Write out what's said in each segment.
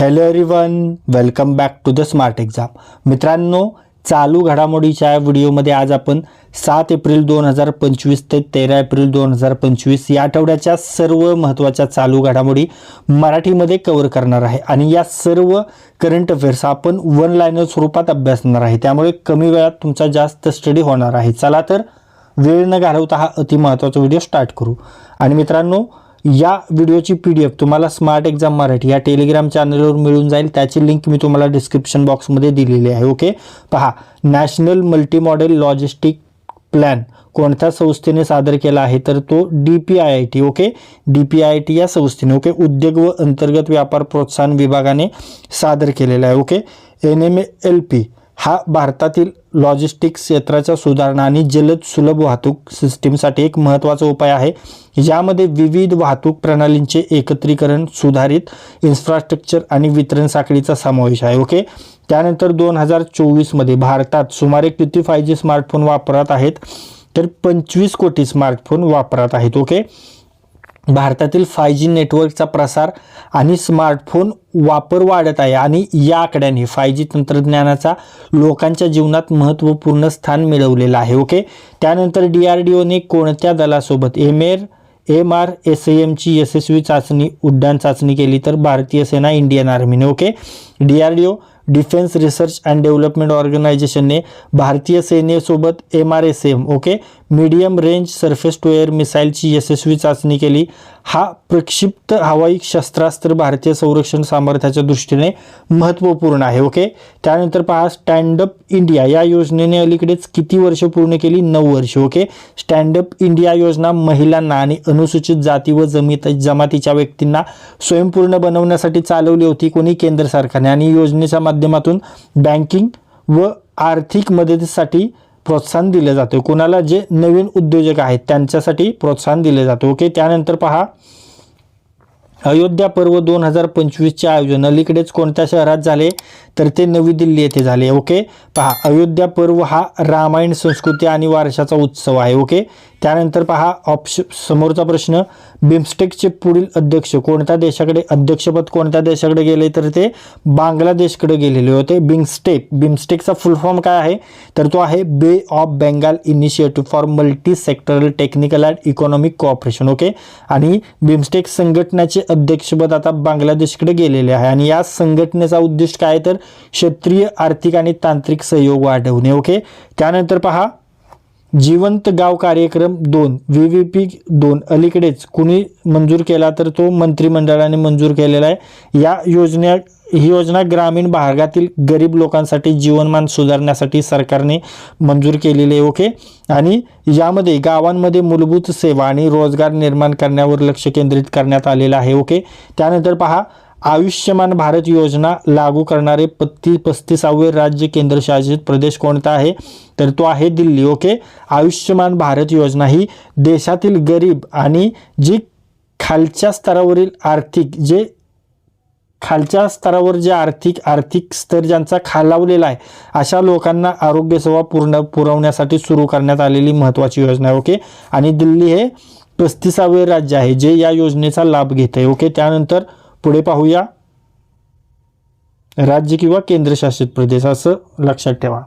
Hello everyone welcome back to the smart exam मित्रांनो चालू घडामोडीच्या व्हिडिओमध्ये आज आपण सात एप्रिल दोन हजार पंचवीस ते तेरा एप्रिल दोन हजार पंचवीस या आठवड्याच्या सर्व महत्त्वाच्या चालू घडामोडी मराठीमध्ये कव्हर करणार आहे. आणि या सर्व करंट अफेअर्स आपण वन लायनर स्वरूपात अभ्यासणार आहे. त्यामुळे कमी वेळात तुमचा जास्त स्टडी होणार आहे. चला तर वेळ न घालवता हा अतिमहत्त्वाचा व्हिडिओ स्टार्ट करू. आणि मित्रांनो या व्हिडिओची पी डी एफ तुम्हाला स्मार्ट एक्झाम मराठी या टेलिग्राम चॅनलवर मिळून जाईल. त्याची लिंक मी तुम्हाला डिस्क्रिप्शन बॉक्समध्ये दिलेली आहे ओके पहा national multi modal logistic plan कोणत्या संस्थेने सादर केला आहे? तर तो D P I I T okay D P I T या संस्थेने ओके उद्योग व अंतर्गत व्यापार प्रोत्साहन विभागाने सादर केलेला आहे okay N M L P हा भारतातील लॉजिस्टिक्स क्षेत्राच्या सुधारणा आणि जलद सुलभ वाहतूक सिस्टीमसाठी एक महत्त्वाचा उपाय आहे. यामध्ये विविध वाहतूक प्रणालींचे एकत्रीकरण सुधारित इन्फ्रास्ट्रक्चर आणि वितरण साखळीचा समावेश आहे ओके त्यानंतर दोन हजार चोवीसमध्ये भारतात सुमारे किती फाय जी स्मार्टफोन वापरात आहेत? तर पंचवीस कोटी स्मार्टफोन वापरात आहेत ओके भारतातील फाय जी नेटवर्कचा प्रसार आणि स्मार्टफोन वापर वाढत आहे आणि या आकड्याने फाय जी तंत्रज्ञानाचा लोकांच्या जीवनात महत्त्वपूर्ण स्थान मिळवलेलं आहे ओके त्यानंतर डी आर डी ओने कोणत्या दलासोबत M air M R S एमची यशस्वी चाचणी उड्डाण चाचणी केली तर भारतीय सेना Indian आर्मीने okay D R D O defence research and development ऑर्गनायझेशनने भारतीय सेनेसोबत M R S M okay medium range surface to air मिसाईलची यशस्वी चाचणी केली. हा प्रक्षिप्त हवाई शस्त्रास्त्र भारतीय संरक्षण सामर्थ्याच्या दृष्टीने महत्त्वपूर्ण आहे ओके? त्यानंतर पहा स्टँडअप इंडिया या योजनेने अलीकडेच किती वर्ष पूर्ण केली? नऊ वर्ष ओके? स्टँडअप इंडिया योजना महिलांना आणि अनुसूचित जाती व जमीत जमातीच्या व्यक्तींना स्वयंपूर्ण बनवण्यासाठी चालवली होती कोणी? केंद्र सरकारने. आणि योजनेच्या माध्यमातून बँकिंग व आर्थिक मदतीसाठी प्रोत्साहन दिले जाते. कोणाला जे नवीन उद्योजक आहेत त्यांच्यासाठी प्रोत्साहन दिले जाते. ओके त्यानंतर पहा अयोध्या पर्व दोन हजार पंचवीसचे आयोजन. अलीकडेच कोणत्या शहरात झाले? तर ते नवी दिल्ली येथे झाले. ओके पहा अयोध्या पर्व हा रामायण संस्कृती आणि वारशाचा उत्सव आहे. ओके त्यानंतर पहा ऑप्श समोरचा प्रश्न बिमस्टेकचे पुढील अध्यक्ष कोणत्या देशाकडे अध्यक्षपद कोणत्या देशाकडे गेले तर ते बांगलादेशकडे गेलेले होते. बिमस्टेक बिमस्टेकचा फुल फॉर्म काय आहे? तर तो आहे bay of Bengal initiative for multi sectoral technical and economic cooperation okay आणि बिमस्टेक संघटनेचे अध्यक्षपद आता बांगलादेशकडे गेलेले आहे. आणि या संघटनेचा उद्दिष्ट काय तर क्षेत्रीय आर्थिक आणि तांत्रिक सहयोग वाढवणे ओके त्यानंतर पहा जिवंत गाव कार्यक्रम दोन व्ही व्ही पी दोन. अलीकडेच कुणी मंजूर केला तर तो मंत्रिमंडळाने मंजूर केलेला आहे. या योजने ही योजना ग्रामीण भागातील गरीब लोकांसाठी जीवनमान सुधारण्यासाठी सरकारने मंजूर केलेली आहे ओके? आणि यामध्ये गावांमध्ये मूलभूत सेवा आणि रोजगार निर्माण करण्यावर लक्ष केंद्रित करण्यात आलेलं आहे ओके? त्यानंतर पहा आयुष्यमान भारत योजना लागू करणारे पत्ती पस्तीसावे राज्य केंद्रशासित प्रदेश कोणता आहे? तर तो आहे दिल्ली ओके आयुष्यमान भारत योजना ही देशातील गरीब आणि जी खालच्या स्तरावरील आर्थिक जे खालच्या स्तरावर जे आर्थिक आर्थिक स्तर ज्यांचा खालावलेला आहे अशा लोकांना आरोग्यसेवा पूर्ण पुरवण्यासाठी सुरू करण्यात आलेली महत्त्वाची योजना आहे ओके आणि दिल्ली हे पस्तीसावे राज्य आहे जे या योजनेचा लाभ घेत आहे ओके त्यानंतर पुढे पाहूया. राज्य किंवा केंद्रशासित प्रदेश असं लक्षात ठेवा.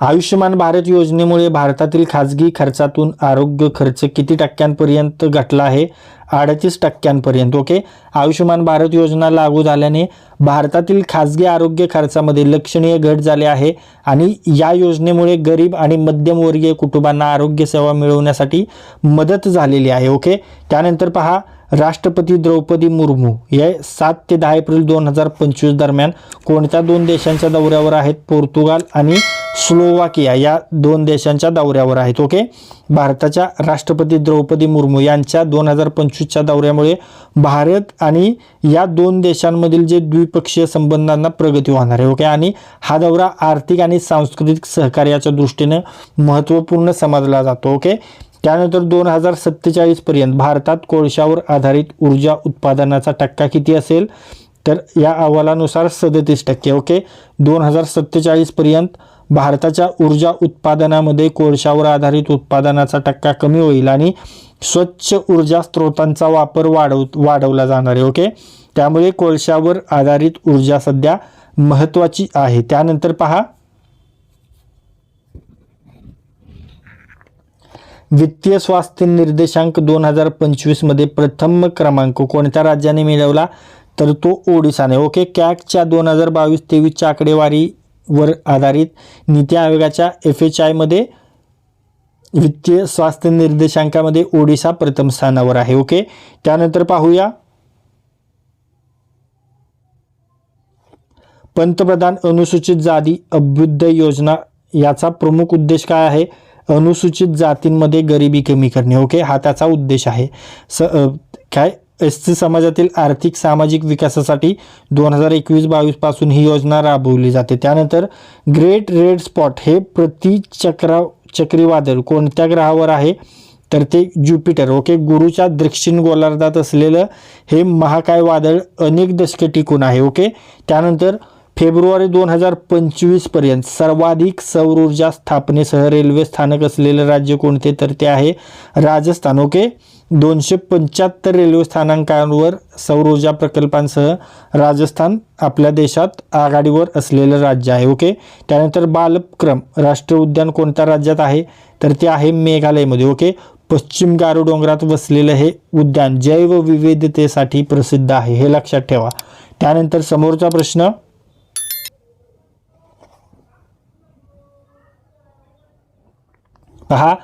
आयुष्यमान भारत योजनेमुळे भारतातील खाजगी खर्चातून आरोग्य खर्च किती टक्क्यांपर्यंत घटला आहे? अडतीस टक्क्यांपर्यंत ओके? आयुष्यमान भारत योजना लागू झाल्याने भारतातील खाजगी आरोग्य खर्चामध्ये लक्षणीय घट झाली आहे आणि या योजनेमुळे गरीब आणि मध्यमवर्गीय कुटुंबांना आरोग्यसेवा मिळवण्यासाठी मदत झालेली आहे ओके? त्यानंतर पहा राष्ट्रपती द्रौपदी मुर्मू हे सात ते दहा एप्रिल दोन हजार पंचवीस दरम्यान कोणत्या दोन देशांच्या दौऱ्यावर आहेत? पोर्तुगाल आणि स्लोवाकिया या दोन देशांच्या दौऱ्यावर आहेत ओके? भारताच्या राष्ट्रपती द्रौपदी मुर्मू यांच्या दोन हजार पंचवीसच्या दौऱ्यामुळे भारत आणि या दोन देशांमधील जे द्विपक्षीय संबंधांना प्रगती होणार आहे ओके? आणि हा दौरा आर्थिक आणि सांस्कृतिक सहकार्याच्या दृष्टीने महत्त्वपूर्ण समजला जातो ओके? त्यानंतर दोन हजार सत्तेचाळीसपर्यंत भारतात कोळशावर आधारित ऊर्जा उत्पादनाचा टक्का किती असेल? तर या अहवालानुसार सदतीस टक्के ओके? दोन हजार सत्तेचाळीसपर्यंत भारताच्या ऊर्जा उत्पादनामध्ये कोळशावर आधारित उत्पादनाचा टक्का कमी होईल आणि स्वच्छ ऊर्जा स्रोतांचा वापर वाढव वाढवला जाणार आहे ओके? त्यामुळे कोळशावर आधारित ऊर्जा सध्या महत्त्वाची आहे. त्यानंतर पहा. वित्तीय स्वास्थ्य निर्देशांक दोन हजार पंचवीसमध्ये प्रथम क्रमांक कोणत्या राज्याने मिळवला? तर तो ओडिसाने ओके? कॅकच्या दोन हजार बावीस तेवीसच्या आकडेवारी वर आधारित नीती आयोगाच्या एफ एच आयमध्ये वित्तीय स्वास्थ्य निर्देशांकामध्ये ओडिसा प्रथम स्थानावर आहे. ओके? त्यानंतर पाहूया. पंतप्रधान अनुसूचित जाती अभ्युदय योजना याचा प्रमुख उद्देश काय आहे? अनुसूचित जातींमध्ये गरिबी कमी करणे. ओके? हा त्याचा उद्देश आहे. स काय? एस सी समाजातील आर्थिक सामाजिक विकासासाठी दोन हजार एकवीस बावीसपासून ही योजना राबवली जाते. त्यानंतर ग्रेट रेड स्पॉट हे प्रतिचक्रा चक्रीवादळ कोणत्या ग्रहावर आहे? तर ते ज्युपिटर ओके गुरुच्या दक्षिण गोलार्धात असलेलं हे महाकाय वादळ अनेक दशके टिकून आहे ओके त्यानंतर फेब्रुवारी दोन हजार पंचवीसपर्यंत सर्वाधिक सौर ऊर्जा स्थापनेसह रेल्वे स्थानक असलेलं राज्य कोणते? तर ते आहे राजस्थान ओके दोनशे पंच्याहत्तर रेल्वे स्थानकांवर सौर ऊर्जा प्रकल्पांसह राजस्थान आपल्या देशात आघाडीवर असलेलं राज्य आहे ओके? त्यानंतर बालक्रम राष्ट्रीय उद्यान कोणत्या राज्यात आहे? तर ते आहे मेघालयमध्ये ओके? पश्चिम गारो डोंगरात वसलेलं हे उद्यान जैवविविधतेसाठी प्रसिद्ध आहे हे लक्षात ठेवा. त्यानंतर समोरचा प्रश्न. पहा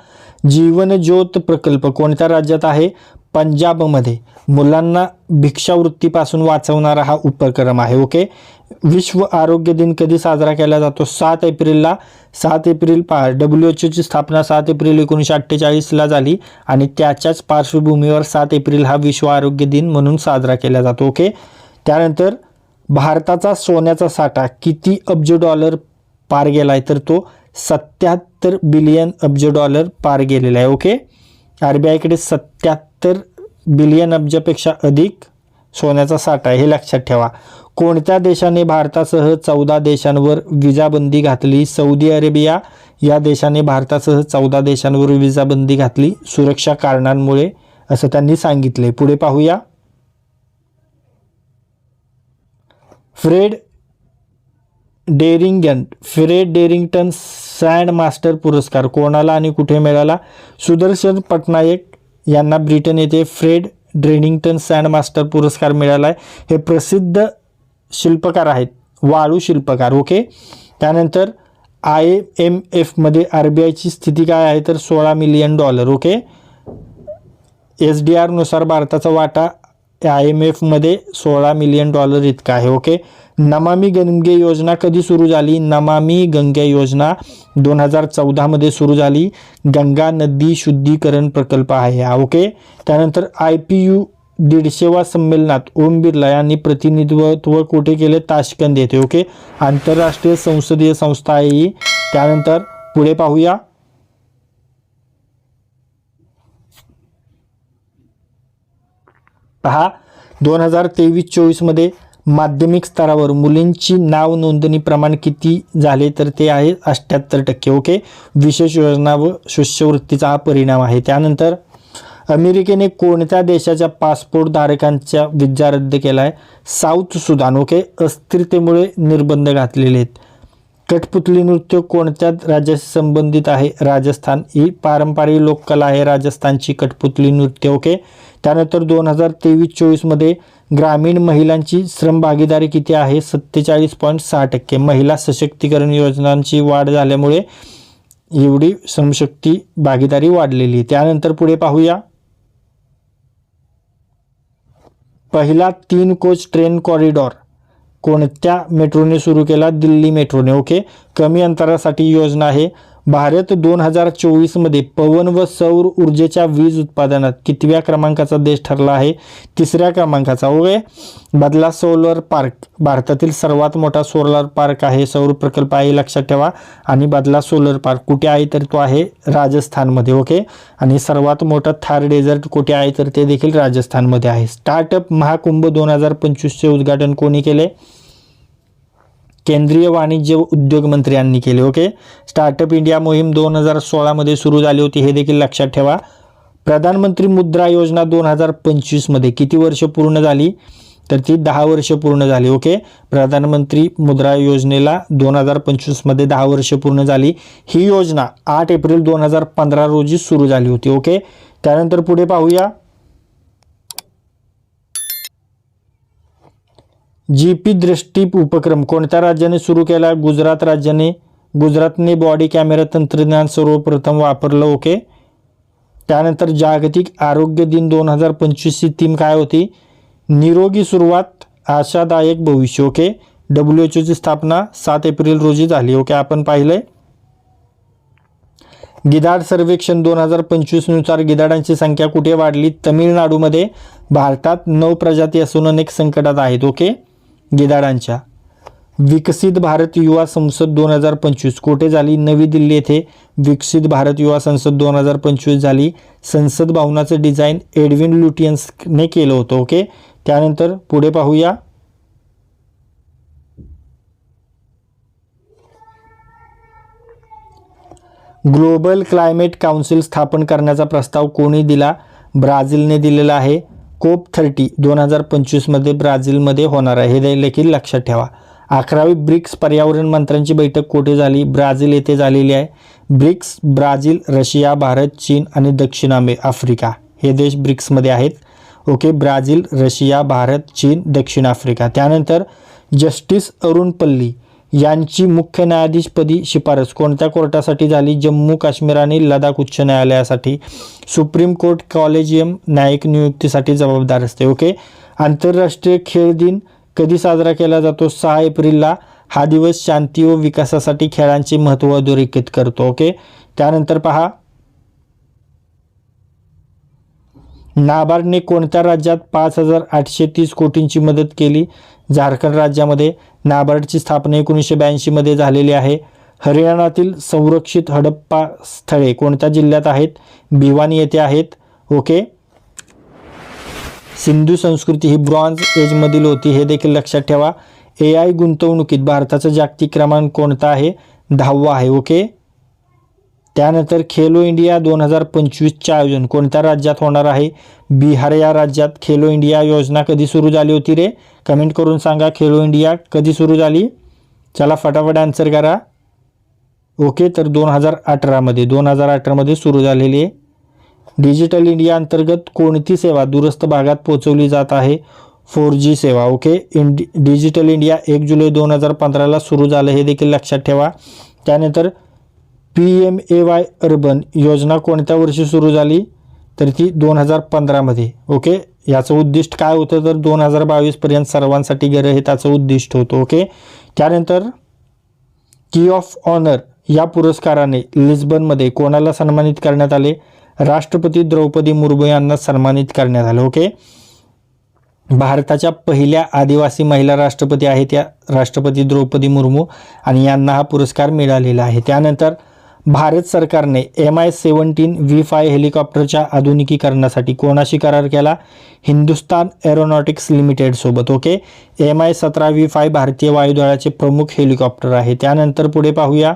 जीवनज्योत प्रकल्प कोणत्या राज्यात आहे? पंजाबमध्ये. मुलांना भिक्षावृत्तीपासून वाचवणारा हा उपक्रम आहे ओके? विश्व आरोग्य दिन कधी साजरा केला जातो? सात एप्रिलला. सात एप्रिल पा डब्ल्यू एच ओची स्थापना सात एप्रिल एकोणीसशे अठ्ठेचाळीसला झाली आणि त्याच्याच पार्श्वभूमीवर सात एप्रिल हा विश्व आरोग्य दिन म्हणून साजरा केला जातो ओके? त्यानंतर भारताचा सोन्याचा साठा किती अब्ज डॉलर पार गेला आहे तर तो सत्याहत्तर बिलियन अब्ज डॉलर पार गेलेला आहे ओके आर बी आयकडे सत्याहत्तर बिलियन अब्जपेक्षा अधिक सोन्याचा साठा आहे हे लक्षात ठेवा. कोणत्या देशाने भारतासह चौदा देशांवर विजाबंदी घातली? सौदी अरेबिया या देशाने भारतासह चौदा देशांवर विजाबंदी घातली सुरक्षा कारणांमुळे असं त्यांनी सांगितले. पुढे पाहूया. Fred Darrington Fred Darrington sand master पुरस्कार कोणाला आणि कुठे मिळाला? सुदर्शन पटनायक यांना ब्रिटन येथे फ्रेड ड्रेनिंग्टन सँड मास्टर पुरस्कार मिळाला आहे हे प्रसिद्ध शिल्पकार आहेत. वाळू शिल्पकार ओके? त्यानंतर आय एम एफमध्ये आर बी आयची स्थिती काय आहे? तर सोळा million dollar okay? S D आरनुसार भारताचा वाटा आय एम एफमध्ये सोळा मिलियन डॉलर इतका आहे ओके नमामी गंगे योजना कधी सुरू झाली? नमामी गंगे योजना दोन हजार चौदामध्ये सुरू झाली. गंगा नदी शुद्धीकरण प्रकल्प आहे हा ओके त्यानंतर आय पी यू दीडशेवा संमेलनात ओम बिर्ला यांनी प्रतिनिधित्व कुठे केले? ताशकंद येथे ओके आंतरराष्ट्रीय संसदीय संस्था आहे ही. त्यानंतर पुढे पाहूया. पहा दोन हजार तेवीस चोवीसमध्ये माध्यमिक स्तरावर मुलींची नाव नोंदणी प्रमाण किती झाले तर ते आहे अठ्ठ्याहत्तर टक्के ओके? विशेष योजना व शिष्यवृत्तीचा हा परिणाम आहे. त्यानंतर अमेरिकेने कोणत्या देशाच्या पासपोर्ट धारकांचा विजा रद्द केला आहे साऊथ सुदान ओके? अस्थिरतेमुळे निर्बंध घातलेले आहेत. कठपुतली नृत्य कोणत्या राज्याशी संबंधित आहे? राजस्थान. ही पारंपरिक लोककला आहे. राजस्थानची कठपुतली नृत्य ओके? त्यानंतर दोन हजार तेवीस चोवीसमध्ये ग्रामीण महिलांची श्रम भागीदारी किती आहे? सत्तेचाळीस पॉईंट सहा टक्के. महिला सशक्तीकरण योजनांची वाढ झाल्यामुळे एवढी श्रमशक्ती भागीदारी वाढलेली आहे. त्यानंतर पुढे पाहूया. पहिला तीन कोच ट्रेन कॉरिडॉर. कोणत्या मेट्रोने सुरू केला? दिल्ली मेट्रोने ओके. कमी अंतरासाठी योजना आहे. भारत दोन हजार चोवीसमध्ये पवन व सौर ऊर्जेच्या वीज उत्पादनात कितव्या क्रमांकाचा देश ठरला आहे? तिसऱ्या क्रमांकाचा. ओके? बदला सोलर पार्क. भारतातील सर्वात मोठा सोलर पार्क आहे. सौर प्रकल्प आहे लक्षात ठेवा. आणि बदला सोलर पार्क कुठे आहे तर तो आहे राजस्थानमध्ये. ओके? आणि सर्वात मोठा थार डेझर्ट कुठे आहे तर ते देखील राजस्थानमध्ये आहे. स्टार्टअप महाकुंभ दोन हजार पंचवीसचे उद्घाटन कोणी केले? केंद्रीय वाणिज्य उद्योग मंत्र्यांनी केले ओके स्टार्टअप इंडिया मोहीम दोन हजार सोळामध्ये सुरू झाली होती हे देखील लक्षात ठेवा. प्रधानमंत्री मुद्रा योजना दोन हजार पंचवीसमध्ये किती वर्ष पूर्ण झाली? तर ती दहा वर्ष पूर्ण झाली ओके प्रधानमंत्री मुद्रा योजनेला दोन हजार पंचवीसमध्ये दहा वर्ष पूर्ण झाली. ही योजना आठ एप्रिल दोन हजार पंधरा रोजी सुरू झाली होती ओके त्यानंतर पुढे पाहूया. जी पी दृष्टी उपक्रम. कोणत्या राज्याने सुरू केला? गुजरात राज्याने. गुजरातने बॉडी कॅमेरा तंत्रज्ञान सर्वप्रथम वापरलं ओके त्यानंतर जागतिक आरोग्य दिन दोन हजार पंचवीसची थीम काय होती? निरोगी सुरुवात आशादायक भविष्य ओके डब्ल्यू एच ओची स्थापना सात एप्रिल रोजी झाली ओके आपण पाहिलंय. गिधाड सर्वेक्षण दोन हजार पंचवीसनुसार गिधाडांची संख्या कुठे वाढली? तमिळनाडूमध्ये. भारतात नऊ प्रजाती असून अनेक संकटात आहेत ओके गिदाडांच्या. विकसित भारत युवा संसद दोन हजार पंचवीस कोठे झाली? नवी दिल्ली येथे विकसित भारत युवा संसद दोन हजार पंचवीस झाली. संसद भवनाचं डिझाईन एडविन लुटियन्सने केलं होतं ओके? त्यानंतर पुढे पाहूया. ग्लोबल क्लायमेट काउन्सिल स्थापन करण्याचा प्रस्ताव कोणी दिला? ब्राझीलने दिलेला आहे. कोप थर्टी दोन हजार पंचवीसमध्ये ब्राझीलमध्ये होणार आहे. हे देखील लक्षात ठेवा. अकरावी ब्रिक्स पर्यावरण मंत्र्यांची बैठक कुठे झाली? ब्राझील येथे झालेली आहे. ब्रिक्स ब्राझील रशिया भारत चीन आणि दक्षिण अमे आफ्रिका हे देश ब्रिक्समध्ये आहेत. ओके ब्राझील रशिया भारत चीन दक्षिण आफ्रिका. त्यानंतर जस्टिस अरुण पल्ली यांची मुख्य न्यायाधीशपदी शिफारस. कोणत्या कोर्टासाठी झाली? जम्मू काश्मीर आणि लडाख उच्च न्यायालयासाठी. सुप्रीम कोर्ट कॉलेजियम न्यायिक नियुक्तीसाठी जबाबदार असते. ओके? आंतरराष्ट्रीय खेळ दिन कधी साजरा केला जातो? सहा एप्रिलला हा दिवस शांती व विकासासाठी खेळांचे महत्त्व अधोरेखित करतो. ओके? त्यानंतर पहा. नाबार्डने कोणत्या राज्यात पाच हजार आठशे तीस कोटींची मदत केली? झारखंड राज्यामध्ये नाबार्डची स्थापना एकोणीसशे ब्याऐंशीमध्ये झालेली आहे. हरियाणातील संरक्षित हडप्पा स्थळे कोणत्या जिल्ह्यात आहेत? भिवानी येथे आहेत. ओके. सिंधू संस्कृती ही ब्रॉन्झ एजमधील होती. हे देखील लक्षात ठेवा. ए आय गुंतवणुकीत भारताचा जागतिक क्रमांक कोणता आहे? दहावा आहे. ओके. त्यानंतर खेलो इंडिया दोन हजार पंचवीसचे आयोजन कोणत्या राज्यात होणार आहे? बिहार या राज्यात खेलो इंडिया योजना कधी सुरू झाली होती रे? कमेंट करून सांगा. खेलो इंडिया कधी सुरू झाली? चला फटाफट आन्सर करा. ओके तर दोन हजार अठरामध्ये दोन हजार अठरामध्ये सुरू झालेली आहे. डिजिटल इंडिया अंतर्गत कोणती सेवा दूरस्थ भागात पोहोचवली जात आहे? फोर जी सेवा ओके. इंडि डिजिटल इंडिया एक जुलै दोन हजार पंधराला सुरू झालं हे देखील लक्षात ठेवा. त्यानंतर P M A Y urban योजना कोणत्या वर्षी सुरू झाली? तर ती दोन हजार पंधरामध्ये. ओके? याचं उद्दिष्ट काय होतं? तर दोन हजार बावीसपर्यंत सर्वांसाठी घर हे त्याचं उद्दिष्ट होतं. ओके? त्यानंतर की ऑफ ऑनर या पुरस्काराने लिस्बनमध्ये कोणाला सन्मानित करण्यात आले? राष्ट्रपती द्रौपदी मुर्मू यांना सन्मानित करण्यात आले. ओके? भारताच्या पहिल्या आदिवासी महिला राष्ट्रपती आहेत या राष्ट्रपती द्रौपदी मुर्मू आणि यांना हा पुरस्कार मिळालेला आहे. त्यानंतर भारत सरकारने M I seventeen V five हेलिकॉप्टरच्या आधुनिकीकरणासाठी कोणाशी करार केला? हिंदुस्तान एरोनॉटिक्स लिमिटेडसोबत ओके? एम आय सतरा व्ही फाय भारतीय वायुदळाचे प्रमुख हेलिकॉप्टर आहे. त्यानंतर पुढे पाहूया.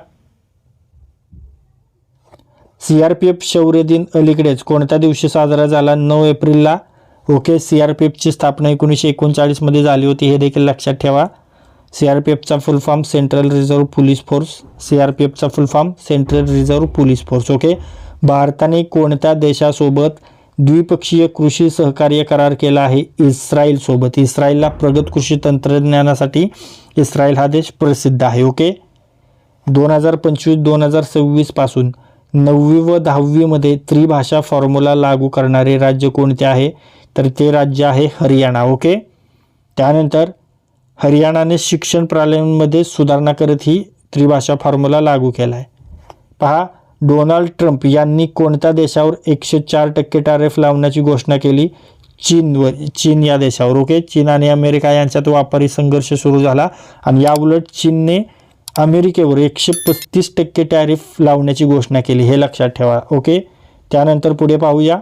सी आर पी एफ शौर्य दिन अलीकडेच कोणत्या दिवशी साजरा झाला? नऊ एप्रिलला ओके? सी आर पी एफची स्थापना एकोणीसशे एकोणचाळीसमध्ये झाली होती हे देखील लक्षात ठेवा. C R P एफचा full form central reserve police force C R P एफचा full form central reserve police force okay भारताने कोणत्या देशासोबत द्विपक्षीय कृषी सहकार्य करार केला आहे? इस्रायलसोबत. इस्रायलला प्रगत कृषी तंत्रज्ञानासाठी इस्रायल हा देश प्रसिद्ध आहे ओके दोन हजार पंचवीस दोन हजार सव्वीसपासून नववी व दहावीमध्ये त्रिभाषा फॉर्म्युला लागू करणारे राज्य कोणते आहे? तर ते राज्य आहे हरियाणा ओके त्यानंतर हरियाणाने शिक्षण प्रणालीमध्ये सुधारणा करत ही त्रिभाषा फॉर्म्युला लागू केला आहे पहा डोनाल्ड ट्रम्प यांनी कोणत्या देशावर एकशे चार टक्के टॅरिफ लावण्याची घोषणा केली? चीनवर चीन या देशावर ओके? चीन आणि अमेरिका यांच्यात व्यापारी संघर्ष सुरू झाला आणि याउलट चीनने अमेरिकेवर एकशे पस्तीस टक्के टॅरिफ लावण्याची घोषणा केली हे लक्षात ठेवा ओके? त्यानंतर पुढे पाहूया.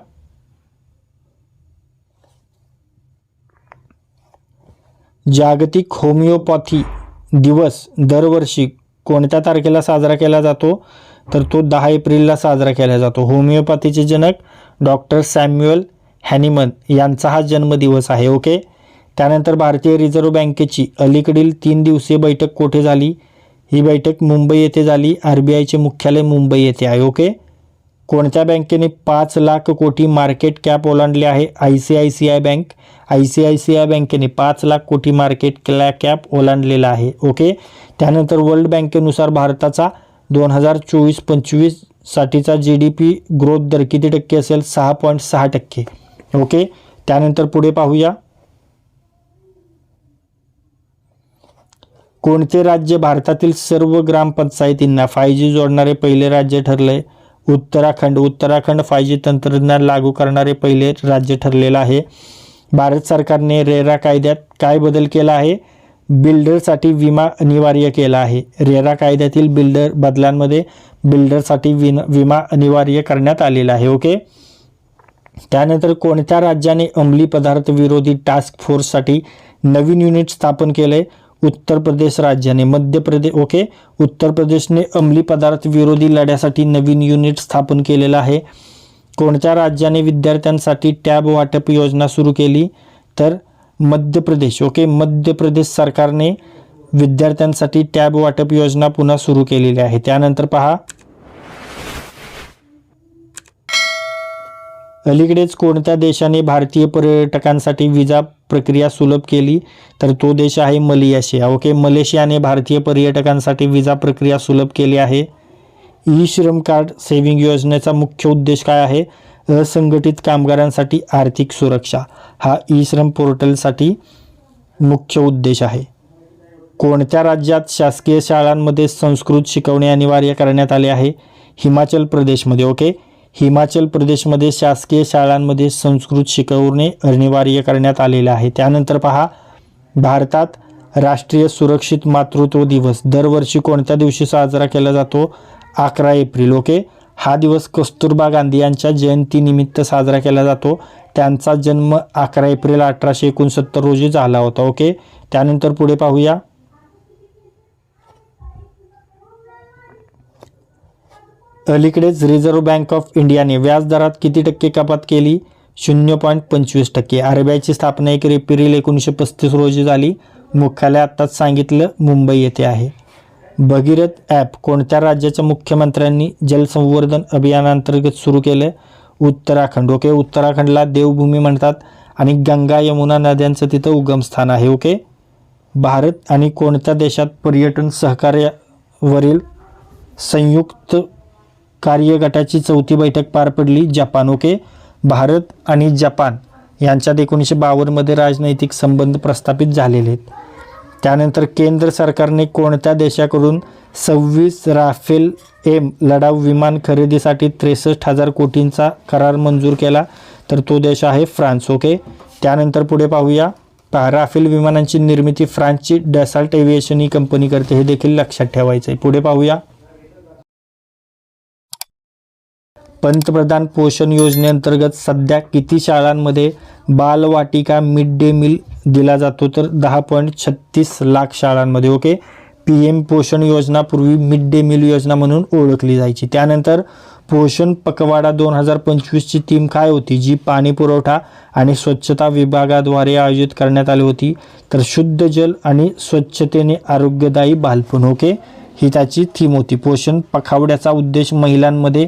जागतिक होमिओपॅथी दिवस दरवर्षी कोणत्या तारखेला साजरा केला जातो? तर तो दहा एप्रिलला साजरा केला जातो. होमिओपॅथीचे जनक डॉक्टर सॅम्युअल हॅनिमन यांचा हा जन्मदिवस आहे ओके? त्यानंतर भारतीय रिझर्व्ह बँकेची अलीकडील तीन दिवसीय बैठक कोठे झाली? ही बैठक मुंबई येथे झाली. आर बी आयचे मुख्यालय मुंबई येथे आहे ओके? कोणत्या बँकेने पाच लाख कोटी मार्केट कॅप ओलांडले आहे? I C I C I bank. I C I C I बँकेने पाच लाख कोटी मार्केट क्लॅ कॅप ओलांडलेला आहे. ओके? त्यानंतर वर्ल्ड बँकेनुसार भारताचा दोन हजार चोवीस पंचवीससाठीचा जी डी पी ग्रोथ दर किती टक्के असेल? सहा पॉईंट सहा टक्के. ओके? त्यानंतर पुढे पाहूया. कोणते राज्य भारतातील सर्व ग्रामपंचायतींना फाय जी जोडणारे पहिले राज्य ठरले उत्तराखंड. उत्तराखंड फाय जी तंत्रज्ञान लागू करणारे पहिले राज्य ठरलेलं आहे. भारत सरकारने रेरा कायद्यात काय बदल केला आहे? बिल्डरसाठी विमा अनिवार्य केला आहे. रेरा कायद्यातील बिल्डर बदलांमध्ये बिल्डरसाठी विन विमा अनिवार्य करण्यात आलेला आहे ओके? त्यानंतर कोणत्या राज्याने अंमली पदार्थ विरोधी टास्क फोर्ससाठी नवीन युनिट स्थापन केले उत्तर प्रदेश राज्याने मध्य प्रदेश ओके. उत्तर प्रदेशने अंमली पदार्थ विरोधी लढ्यासाठी नवीन युनिट स्थापन केलेलं आहे. कोणत्या राज्याने विद्यार्थ्यांसाठी टॅब वाटप योजना सुरू केली? तर मध्य प्रदेश ओके. मध्य प्रदेश सरकारने विद्यार्थ्यांसाठी टॅब वाटप योजना पुन्हा सुरू केलेली आहे. त्यानंतर पहा. अलीकडेच कोणत्या देशाने भारतीय पर्यटकांसाठी विजा प्रक्रिया सुलभ केली? तर तो देश आहे मलेशिया. ओके मलेशियाने भारतीय पर्यटकांसाठी विजा प्रक्रिया सुलभ केली आहे. ई श्रम कार्ड सेव्हिंग योजनेचा मुख्य उद्देश काय आहे? असंघटित कामगारांसाठी आर्थिक सुरक्षा. हा ई श्रम पोर्टलसाठी मुख्य उद्देश आहे. कोणत्या राज्यात शासकीय शाळांमध्ये संस्कृत शिकवणे अनिवार्य करण्यात आले आहे? हिमाचल प्रदेशमध्ये. ओके हिमाचल प्रदेशमध्ये शासकीय शाळांमध्ये संस्कृत शिकवणे अनिवार्य करण्यात आलेले आहे. त्यानंतर पहा भारतात राष्ट्रीय सुरक्षित मातृत्व दिवस. दरवर्षी कोणत्या दिवशी साजरा केला जातो? अकरा एप्रिल ओके? हा दिवस कस्तुरबा गांधी यांच्या जयंतीनिमित्त साजरा केला जातो. त्यांचा जन्म अकरा एप्रिल अठराशे एकोणसत्तर रोजी झाला होता ओके? त्यानंतर पुढे पाहूया. अलीकडेच रिझर्व्ह बँक ऑफ इंडियाने व्याजदरात किती टक्के कपात केली? शून्य पॉईंट पंचवीस टक्के. आर बी आयची स्थापना एक एप्रिल एकोणीसशे पस्तीस रोजी झाली. मुख्यालय आत्ताच सांगितलं मुंबई येथे आहे. भगीरथ ॲप कोणत्या राज्याच्या मुख्यमंत्र्यांनी जलसंवर्धन अभियानांतर्गत सुरू केलं? उत्तराखंड. ओके उत्तराखंडला देवभूमी म्हणतात आणि गंगा यमुना नद्यांचं तिथं उगमस्थान आहे. ओके भारत आणि कोणत्या देशात पर्यटन सहकार्यावरील संयुक्त कार्यगटाची चौथी बैठक पार पडली. Japan okay. भारत आणि जपान यांच्यात एकोणीसशे बावन्नमध्ये राजनैतिक संबंध प्रस्थापित झालेले आहेत. त्यानंतर केंद्र सरकारने कोणत्या देशाकडून सव्वीस राफेल एम लढाऊ विमान खरेदीसाठी त्रेसष्ट हजार कोटींचा करार मंजूर केला तर तो देश आहे फ्रान्स ओके. त्यानंतर पुढे पाहूया. राफेल विमानांची निर्मिती फ्रान्सची डॅसाल्ट एव्हिएशन ही कंपनी करते हे देखील लक्षात ठेवायचं आहे पुढे पाहूया. पंतप्रधान पोषण योजनेअंतर्गत सध्या किती शाळांमध्ये बालवाटिका मिड डे मील दिला जातो? तर दहा पॉईंट छत्तीस लाख शाळांमध्ये ओके? पी एम पोषण योजना पूर्वी मिड डे मील योजना म्हणून ओळखली जायची. त्यानंतर पोषण पखवाडा दोन हजार पंचवीसची थीम काय होती? जी पाणी पुरवठा आणि स्वच्छता विभागाद्वारे आयोजित करण्यात आली होती. तर शुद्ध जल आणि स्वच्छतेने आरोग्यदायी बालपण ओके? ही त्याची थीम होती. पोषण पखावड्याचा उद्देश महिलांमध्ये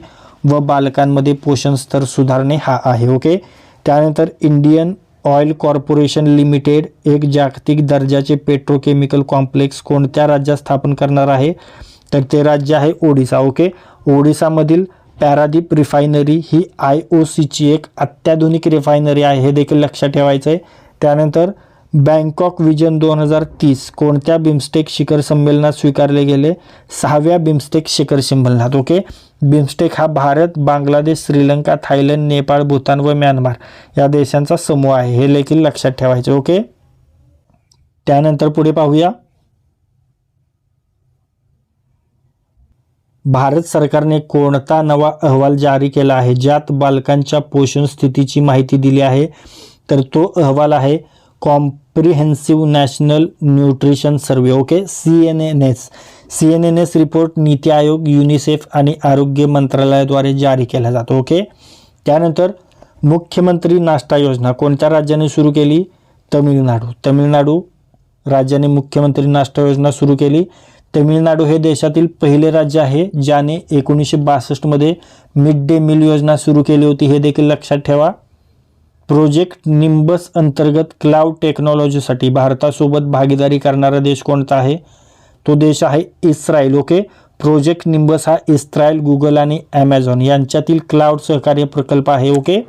व बालकांमध्ये पोषण स्तर सुधारणे हा आहे ओके? त्यानंतर इंडियन ऑइल कॉर्पोरेशन लिमिटेड एक जागतिक दर्जाचे पेट्रोकेमिकल कॉम्प्लेक्स कोणत्या राज्यात स्थापन करणार आहे? तर ते राज्य आहे ओडिसा ओके? ओडिसामधील पॅरादीप रिफायनरी ही आय ओ सीची एक अत्याधुनिक रिफायनरी आहे हे देखील लक्षात ठेवायचं आहे त्यानंतर बँकॉक विजन दोन हजार तीस कोणत्या बिमस्टेक शिखर संमेलनात स्वीकारले गेले? सहाव्या बिमस्टेक शिखर संमेलनात ओके? बिमस्टेक हा भारत बांगलादेश श्रीलंका थायलंड नेपाळ भूतान व म्यानमार या देशांचा समूह आहे. हे देखील लक्षात ठेवायचे ओके? त्यानंतर पुढे पाहूया. भारत सरकारने कोणता नवा अहवाल जारी केला आहे? ज्यात बालकांच्या पोषण स्थितीची माहिती दिली आहे तर तो अहवाल आहे comprehensive national nutrition survey okay C N N S C N N S report NITI Aayog UNICEF आणि आरोग्य मंत्रालयाद्वारे जारी केला जातो ओके त्यानंतर मुख्यमंत्री नाश्ता योजना कोणत्या राज्याने सुरू केली? तमिळनाडू. तमिळनाडू राज्याने मुख्यमंत्री नाश्ता योजना सुरू केली. तमिळनाडू हे देशातील पहिले राज्य आहे ज्याने एकोणीसशे बासष्टमध्ये मिड डे मील योजना सुरू केली होती हे देखील लक्षात ठेवा. प्रोजेक्ट निंबस अंतर्गत क्लाउड टेक्नॉलॉजीसाठी भारतासोबत भागीदारी करणारा देश कोणता आहे? तो देश आहे इस्रायल ओके? प्रोजेक्ट निंबस हा इस्रायल गुगल आणि ॲमेझॉन यांच्यातील क्लाउड सहकार्य प्रकल्प आहे ओके?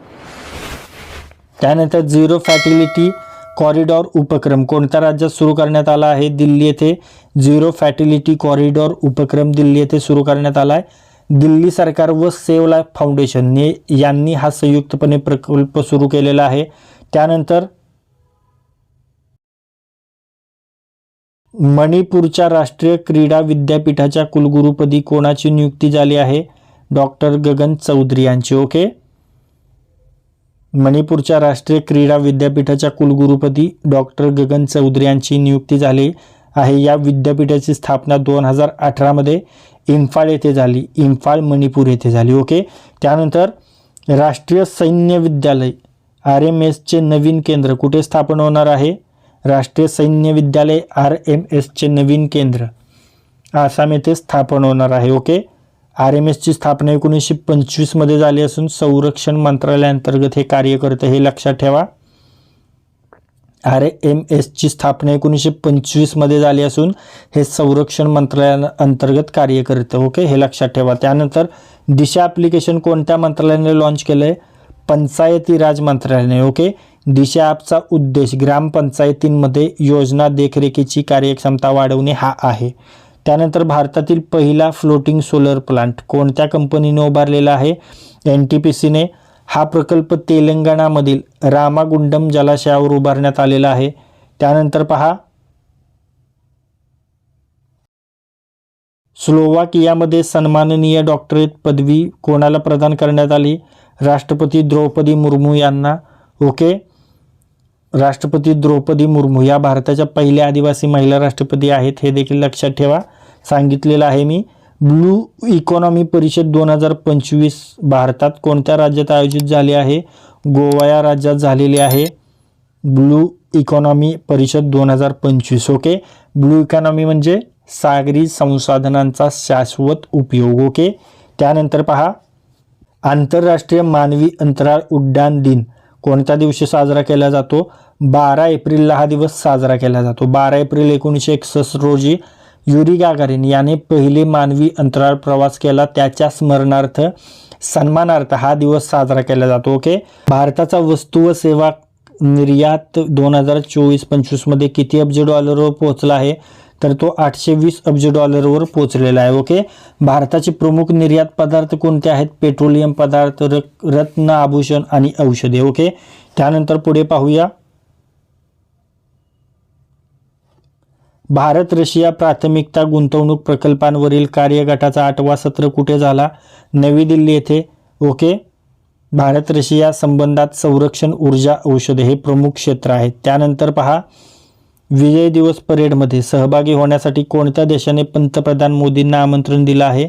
त्यानंतर झिरो फॅटिलिटी कॉरिडॉर उपक्रम कोणत्या राज्यात सुरू करण्यात आला आहे? दिल्ली येथे झिरो फॅटिलिटी कॉरिडॉर उपक्रम दिल्ली येथे सुरू करण्यात आला आहे. दिल्ली सरकार व सेव्ह लाईफ फाउंडेशनने यांनी हा संयुक्तपणे प्रकल्प सुरू केलेला आहे. त्यानंतर मणिपूरच्या राष्ट्रीय क्रीडा विद्यापीठाच्या कुलगुरुपदी कोणाची नियुक्ती झाली आहे? डॉक्टर गगन चौधरी यांची ओके? मणिपूरच्या राष्ट्रीय क्रीडा विद्यापीठाच्या कुलगुरुपदी डॉक्टर गगन चौधरी यांची नियुक्ती झाली आहे. या विद्यापीठाची स्थापना दोन हजार अठरामध्ये इम्फाळ येथे झाली. इम्फाळ मणिपूर येथे झाली. ओके त्यानंतर राष्ट्रीय सैन्य विद्यालय आर एम एसचे नवीन केंद्र कुठे स्थापन होणार आहे? राष्ट्रीय सैन्य विद्यालय आर एम एसचे नवीन केंद्र आसाम येथे स्थापन होणार आहे. ओके आर एम एसची स्थापना एकोणीसशे पंचवीसमध्ये झाली असून संरक्षण मंत्रालयाअंतर्गत हे कार्य करतं हे लक्षात ठेवा. आर एम एसची स्थापना एकोणीसशे पंचवीसमध्ये झाली असून हे संरक्षण मंत्रालया अंतर्गत कार्य करतं ओके? हे लक्षात ठेवा. त्यानंतर दिशा ॲप्लिकेशन कोणत्या मंत्रालयाने लॉन्च केलं आहे पंचायती राज मंत्रालयाने. ओके? दिशा ॲपचा उद्देश ग्रामपंचायतींमध्ये योजना देखरेखीची कार्यक्षमता वाढवणे हा आहे. त्यानंतर भारतातील पहिला फ्लोटिंग सोलर प्लांट कोणत्या कंपनीने उभारलेला आहे? एन टी पी सीने हा प्रकल्प तेलंगणामधील रामागुंडम जलाशयावर उभारण्यात आलेला आहे. त्यानंतर पहा. स्लोवाकियामध्ये सन्माननीय डॉक्टरेट पदवी कोणाला प्रदान करण्यात आली? राष्ट्रपती द्रौपदी मुर्मू यांना. ओके. राष्ट्रपती द्रौपदी मुर्मू या भारताच्या पहिल्या आदिवासी महिला राष्ट्रपती आहेत हे देखील लक्षात ठेवा. सांगितलेलं आहे मी. ब्लू इकॉनॉमी परिषद दोन हजार पंचवीस भारतात कोणत्या राज्यात आयोजित झाली आहे? गोवा या राज्यात झालेली आहे. ब्लू इकॉनॉमी परिषद दोन हजार पंचवीस ओके? ब्लू इकॉनॉमी म्हणजे सागरी संसाधनांचा शाश्वत उपयोग ओके? त्यानंतर पहा. आंतरराष्ट्रीय मानवी अंतराळ उड्डाण दिन कोणत्या दिवशी साजरा केला जातो? बारा एप्रिलला हा दिवस साजरा केला जातो. बारा एप्रिल एकोणीसशे एकसष्ट रोजी युरी गागारिन याने पहिले मानवी अंतराळ प्रवास केला. त्याच्या स्मरणार्थ सन्मानार्थ हा दिवस साजरा केला जातो. ओके? भारताचा वस्तू व सेवा निर्यात दोन हजार चोवीस पंचवीसमध्ये किती अब्ज डॉलरवर पोहोचला आहे? तर तो आठशे वीस अब्ज डॉलरवर पोहोचलेला आहे. ओके? भारताचे प्रमुख निर्यात पदार्थ कोणते आहेत? पेट्रोलियम पदार्थ रत्न आभूषण आणि औषधे. ओके? त्यानंतर पुढे पाहूया. भारत रशिया प्राथमिकता गुंतवणूक प्रकल्पांवरील कार्यगटाचा आठवा सत्र कुठे झाला? नवी दिल्ली येथे. ओके? भारत रशिया संबंधात संरक्षण ऊर्जा औषधे हे प्रमुख क्षेत्र आहेत. त्यानंतर पहा. विजय दिवस परेडमध्ये सहभागी होण्यासाठी कोणत्या देशाने पंतप्रधान मोदींना आमंत्रण दिलं आहे?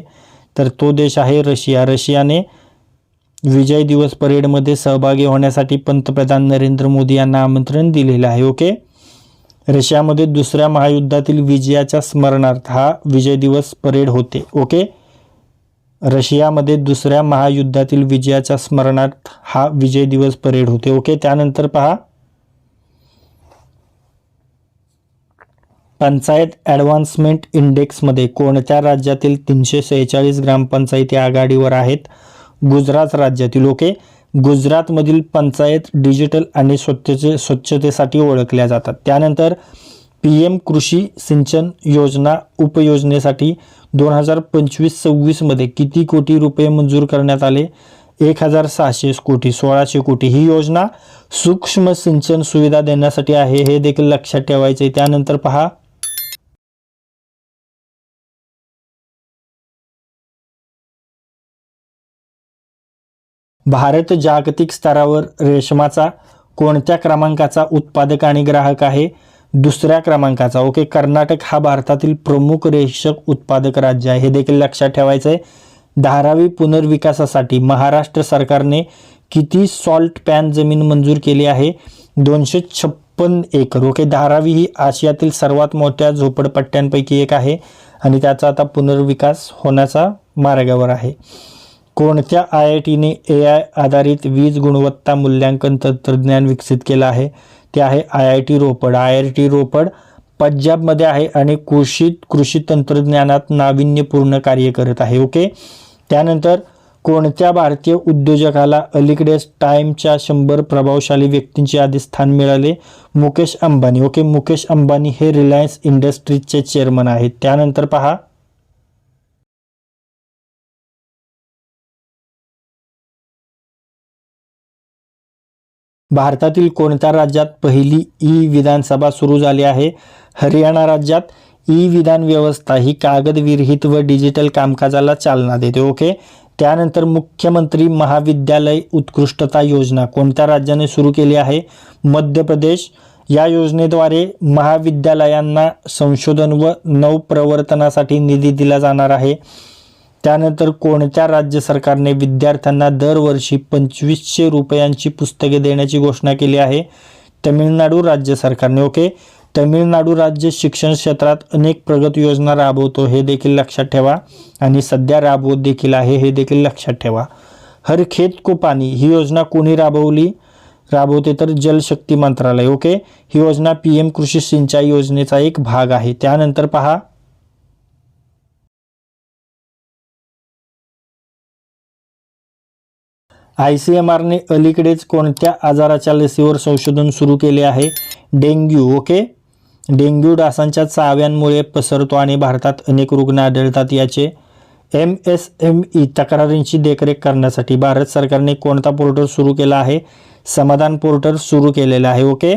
तर तो देश आहे रशिया. रशियाने विजय दिवस परेडमध्ये सहभागी होण्यासाठी पंतप्रधान नरेंद्र मोदी यांना आमंत्रण दिलेलं आहे. ओके? रशियामध्ये दुसऱ्या महायुद्धातील विजयाच्या स्मरणार्थ हा विजय दिवस परेड होते ओके? रशियामध्ये दुसऱ्या महायुद्धातील विजयाच्या स्मरणार्थ हा विजय दिवस परेड होते ओके? त्यानंतर पहा. पंचायत ॲडव्हान्समेंट इंडेक्समध्ये कोणत्या राज्यातील तीनशे सेहेचाळीस ग्रामपंचायती आघाडीवर आहेत? गुजरात राज्यातील ओके? गुजरातमधील पंचायत डिजिटल आणि स्वच्छते स्वच्छतेसाठी ओळखल्या जातात. त्यानंतर पी एम कृषी सिंचन योजना उपयोजनेसाठी दोन हजार पंचवीस सव्वीसमध्ये किती कोटी रुपये मंजूर करण्यात आले? एक हजार सहाशे कोटी सोळाशे कोटी. ही योजना सूक्ष्म सिंचन सुविधा देण्यासाठी आहे हे देखील लक्षात ठेवायचे त्यानंतर पहा. भारत जागतिक स्तरावर रेशमाचा कोणत्या क्रमांकाचा उत्पादक आणि ग्राहक आहे? दुसऱ्या क्रमांकाचा. ओके कर्नाटक हा भारतातील प्रमुख रेशक उत्पादक राज्य आहे. हे देखील लक्षात ठेवायचं आहे धारावी पुनर्विकासासाठी महाराष्ट्र सरकारने किती सॉल्ट पॅन जमीन मंजूर केली आहे? दोनशे छप्पन एकर. ओके धारावी ही आशियातील सर्वात मोठ्या झोपडपट्ट्यांपैकी एक आहे आणि त्याचा आता पुनर्विकास होण्याचा मार्गावर आहे. कोणत्या आय आय टीने ए आय आधारित वीज गुणवत्ता मूल्यांकन तंत्रज्ञान विकसित केलं आहे? ते आहे I I T Ropar. I I T Ropar पंजाबमध्ये आहे आणि कृषी कृषी तंत्रज्ञानात नाविन्यपूर्ण कार्य करत आहे. ओके? त्यानंतर कोणत्या भारतीय उद्योजकाला अलीकडेच टाईमच्या शंभर प्रभावशाली व्यक्तींचे आधी स्थान मिळाले? मुकेश अंबानी. ओके? मुकेश अंबानी हे रिलायन्स इंडस्ट्रीजचे चेअरमन आहेत. त्यानंतर पहा. भारतातील कोणत्या राज्यात पहिली ई विधानसभा सुरू झाली आहे? हरियाणा राज्यात ई विधान व्यवस्था ही कागदविरहित व डिजिटल कामकाजाला चालना देते ओके? त्यानंतर मुख्यमंत्री महाविद्यालय उत्कृष्टता योजना कोणत्या राज्याने सुरू केली आहे? मध्य प्रदेश. या योजनेद्वारे महाविद्यालयांना संशोधन व नवप्रवर्तनासाठी निधी दिला जाणार आहे. त्यानंतर कोणत्या राज्य सरकारने विद्यार्थ्यांना दरवर्षी पंचवीसशे रुपयांची पुस्तके देण्याची घोषणा केली आहे? तमिळनाडू राज्य सरकारने ओके. तमिळनाडू राज्य शिक्षण क्षेत्रात अनेक प्रगत योजना राबवतो हे देखील लक्षात ठेवा. आणि सध्या राबवत देखील आहे हे देखील लक्षात ठेवा. हर खेत को पाणी ही योजना कोणी राबवली? राबवते तर जलशक्ती मंत्रालय ओके. ही योजना पी एम कृषी सिंचाई योजनेचा एक भाग आहे. त्यानंतर पहा आय सी एम आरने अलीकडेच कोणत्या आजाराच्या लसीवर संशोधन सुरू केले आहे? Dengue okay? डेंग्यू डासांच्या चाव्यांमुळे पसरतो आणि भारतात अनेक रुग्ण आढळतात. याचे एम एस एम ई तक्रारींची देखरेख करण्यासाठी भारत सरकारने कोणता पोर्टल सुरू केला आहे? समाधान पोर्टल सुरू केलेलं आहे okay?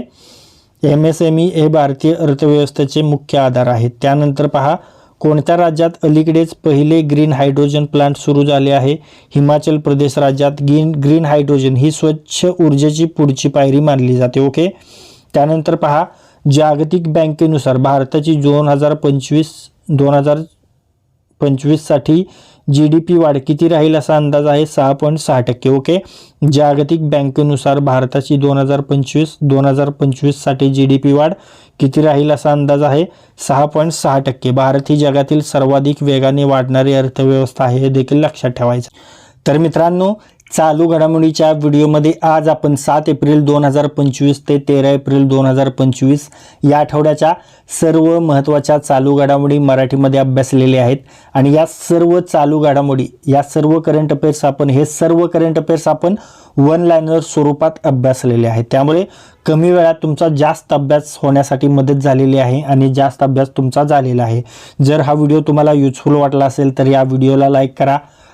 M S M E हे भारतीय अर्थव्यवस्थेचे मुख्य आधार आहेत त्यानंतर पहा कोणत्या राज्यात अलीकडेच पहिले ग्रीन हायड्रोजन प्लांट सुरू झाले आहे? हिमाचल प्रदेश राज्यात ग्रीन ग्रीन हायड्रोजन ही स्वच्छ ऊर्जेची पुढची पायरी मानली जाते ओके? त्यानंतर पहा जागतिक बँकेनुसार भारताची दोन हजार पंचवीस दोन हजार पंचवीससाठी जी डी पी वाढ किती राहील असा अंदाज आहे? सहा पॉईंट सहा टक्के. ओके. जागतिक बँकेनुसार भारताची दोन हजार पंचवीस दोन हजार पंचवीससाठी जी डी पी वाढ किती राहील असा अंदाज आहे? सहा पॉईंट सहा टक्के. भारत ही जगातील सर्वाधिक वेगाने वाढणारी अर्थव्यवस्था आहे हे देखील लक्षात ठेवायचं. तर मित्रांनो चालू घडामोडीच्या व्हिडिओमध्ये आज आपण सात एप्रिल दोन हजार पंचवीस ते तेरा एप्रिल दोन हजार पंचवीस या आठवड्याच्या सर्व महत्त्वाच्या चालू घडामोडी मराठीमध्ये अभ्यासलेले आहेत. आणि या सर्व चालू घडामोडी या सर्व करंट अफेअर्स आपण हे सर्व करंट अफेअर्स आपण वन लायनर स्वरूपात अभ्यासलेले आहेत. त्यामुळे कमी वेळात तुमचा जास्त अभ्यास होण्यासाठी मदत झालेली आहे आणि जास्त अभ्यास तुमचा झालेला आहे. जर हा व्हिडिओ तुम्हाला युजफुल वाटला असेल तर या व्हिडिओला लाईक करा.